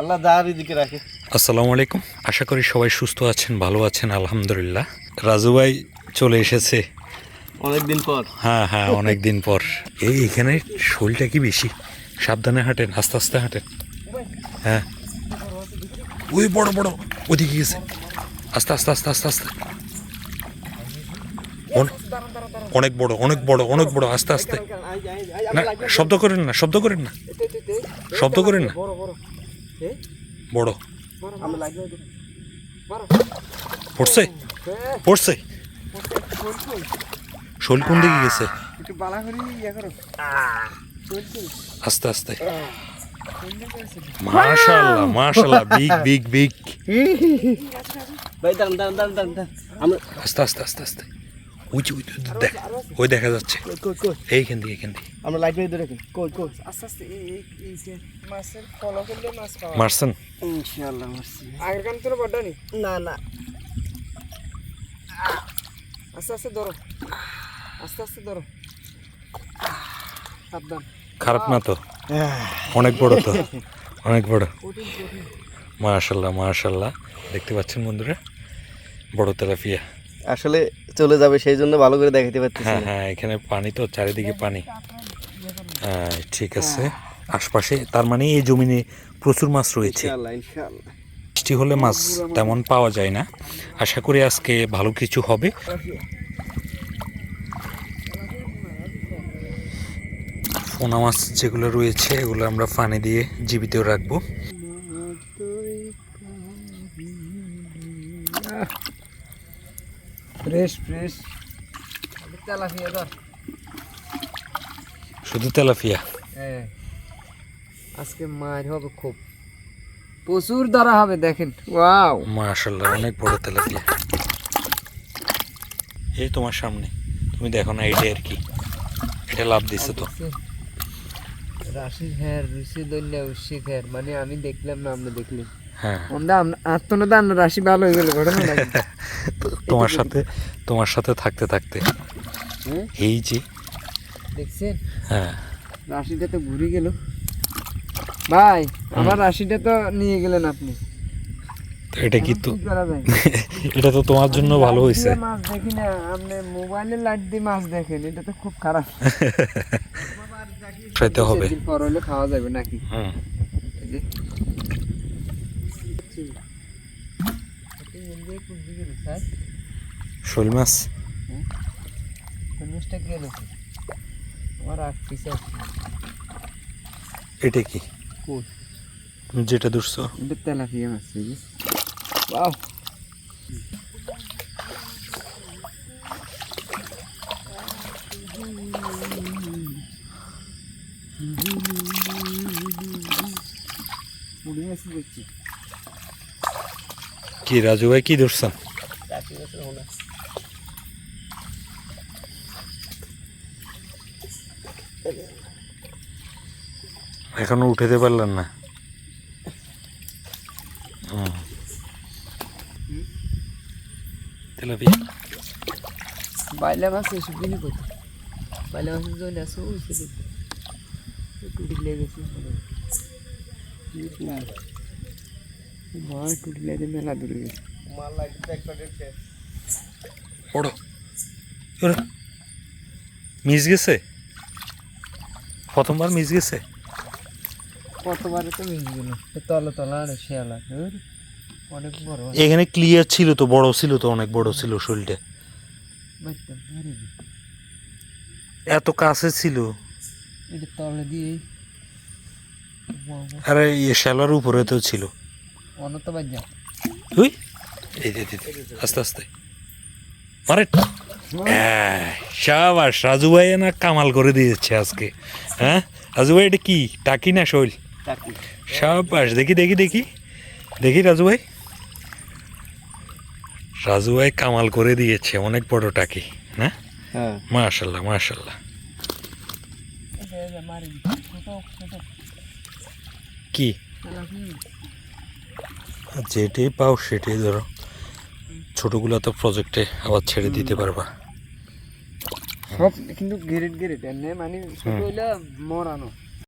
আল্লাহ যার দিকে রাখে। আসসালামু আলাইকুম। আশা করি সবাই সুস্থ আছেন ভালো আছেন আলহামদুলিল্লাহ। রাজু ভাই চলে এসেছে। অনেকদিন পর। হ্যাঁ হ্যাঁ অনেক দিন পর। এই এখানে শোলটা কি বেশি? সাবধানে হাঁটেন আস্তে আস্তে হাঁটেন। হ্যাঁ। ওই বড় বড় ওদিকে গেছে। আস্তে আস্তে আস্তে আস্তে আস্তে। অনেক বড় অনেক বড় অনেক বড় আস্তে আস্তে। না শব্দ করেন না শব্দ করেন না। শব্দ করেন না। বড়। পড়ছে? পড়ছে? শোল কোন দিকে গেছে? আস্তে আস্তে। মাশাআল্লাহ মাশাআল্লাহ বিগ বিগ বিগ। ভাই দাঁড়ান দাঁড়ান দাঁড়ান দাঁড়ান দাঁড়ান। আমরা আস্তে আস্তে আস্তে আস্তে। ওই যে ওই দেখ ওই দেখা যাচ্ছে। কই কই এইখান দিয়ে এইখান দিয়ে। আমরা লাইট মেরে ধরে কই কই? আস্তে আস্তে এই যে মাছের ফলো করলে মাছ পাওয়া মারছেন? ইনশাআল্লাহ মারছি। আগের কান তোর বড় নি? না না। আস্তে আস্তে ধরো। আস্তে আস্তে ধরো। সাবধান। খারাপ না তো? অনেক বড় তো? অনেক বড়। মাশাল্লাহ মাশাল্লাহ দেখতে পাচ্ছেন বন্ধুরা? বড় তেলাপিয়া। আসলে চলে যাবে সেই জন্য ভালো করে দেখাতে পারতেছি হ্যাঁ হ্যাঁ এখানে পানি তো চারিদিকে পানি। হ্যাঁ ঠিক আছে। আশপাশে তার মানে এই জমিনে প্রচুর মাছ রয়েছে। বৃষ্টি হলে মাছ তেমন পাওয়া যায় না। আশা করি আজকে ভালো কিছু হবে। পোনা মাছ যেগুলো রয়েছে এগুলো আমরা পানি দিয়ে জীবিত রাখব। ফ্রেশ ফ্রেশ তেলাপিয়া ধর শুধু তেলাপিয়া হ্যাঁ আজকে মার হবে খুব প্রচুর ধরা হবে দেখেন ওয়াও মাশাল্লাহ অনেক বড় তেলাপিয়া এই তোমার সামনে তুমি দেখো না এটা আর কি এটা লাভ দিছে তো রাশি হ্যাঁ রুচি দৈন্য উৎসিক হ্যাঁ মানে আমি দেখলাম না আপনি দেখলেন আত্মনদান রাশি ভালো হয়ে গেল তোমার সাথে তোমার সাথে থাকতে থাকতে। হ্যাঁ? এই যে দেখছেন? হ্যাঁ। রাশিটা তো ঘুরে গেল। ভাই আমার রাশিটা তো নিয়ে গেলেন আপনি। এটা কি তো এটা তো তোমার জন্য ভালো হয়েছে। মাছ দেখি না আপনি মোবাইলের লাইট দিয়ে মাছ দেখেন এটা তো খুব খারাপ। খাইতে হবে। পর হলে খাওয়া যাবে নাকি? হুম এই যে। এটা এর দিয়ে কোন দিকে রে, স্যার? শোল মাছ মাছটা গেল? আমার আট পিস আছে এটা কি যেটা ধরছো এটা তেলাপিয়া মাছ। Wow! পুড়ে আছে দেখছি কি রাজু ভাই, কি ধরছেন? এখনও উঠাতে পারলেন না। তেলাপিয়া? বাইলা মাছ এসব দিনই বাইলা সেদিন টুটি লেগেছে মেলা দূরে গেছে। মাল বড় মিস গেছে? প্রথমবার মিস গেছে? কতবারে তো মিস গেল। তলা তলা আর শেয়ালা। অনেক বড় এখানে ক্লিয়ার ছিল তো বড় ছিল তো অনেক বড় ছিল শরীরটা। এত কাছে ছিল। এটা তলে দিয়ে আরে ইয়ে শ্যালার উপরে তো ছিল। অনত বাজা তুই এই দে দে, দে, আস্তে আস্তে। মারে আহ, শাবাশ রাজু ভাই না কামাল করে দিয়েছে আজকে। হ্যাঁ? রাজু ভাই এটা কি? টাকি না শৈল? শাবাশ দেখি দেখি দেখি। দেখি রাজু ভাই। রাজু ভাই কামাল করে দিয়েছে অনেক বড় টাকি না? হ্যাঁ। মাশাল্লাহ মাশাল্লাহ। কি? যেটাই পাও সেটাই ধরো। ছোটগুলো তো প্রজেক্টে আবার ছেড়ে দিতে পারবা। সব কিন্তু গেরেট গেরেট এনে মানে ছোট হইলে মরানো।